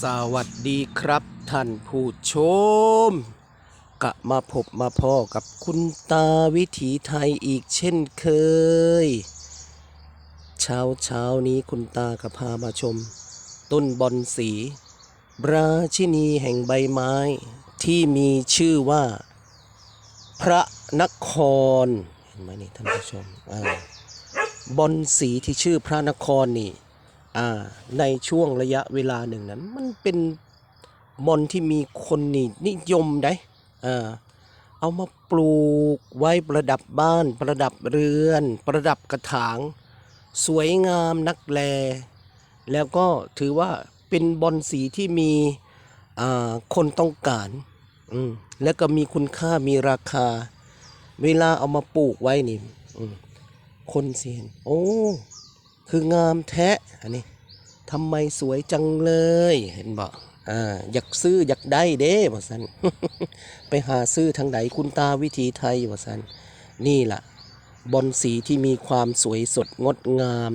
สวัสดีครับท่านผู้ชมกะมาพบมาพ่อกับคุณตาวิถีไทยอีกเช่นเคย เช้าเช้านี้คุณตาก็พามาชม ต้นบอนสีราชินีแห่งใบไม้ ที่มีชื่อว่า พระนคร เห็นไหมนี่ท่านผู้ชมอบอนสีที่ชื่อพระนครนี่ ในช่วงระยะเวลาหนึ่งนั้น มันเป็นมอนที่มีคนนิยมได้อ่าเอามาปลูกไว้ประดับบ้าน ประดับเรือน ประดับกระถาง สวยงามนักแล แล้วก็ถือว่าเป็นบอนสีที่มีคนต้องการ แล้วก็มีคุณค่ามีราคา เวลาเอามาปลูกไว้นี่อืมคนเสียนโอ้ คืองามแท้อันนี้ทำไมสวยจังเลย เห็นบอกอ่าอยากซื้ออยากได้เด้บ่สันไปหาซื้อทางไหนคุณตาวิถีไทยบ่สันนี่ล่ะ บอนสีที่มีความสวยสดงดงาม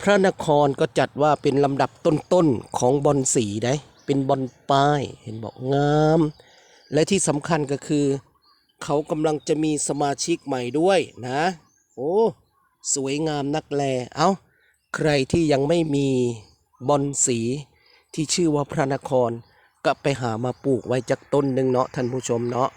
พระนครก็จัดว่าเป็นลำดับต้นๆของบอนสีได้เป็นบอนป้ายเห็นบอกงาม และที่สำคัญก็คือ เขากำลังจะมีสมาชิกใหม่ด้วยนะ โอ้สวยงามนักแลเอ้า ใครที่ยังไม่มีบอนสีที่ชื่อว่าพระนคร ก็ไปหามาปลูกไว้จากต้นหนึ่งเนาะท่านผู้ชมเนาะ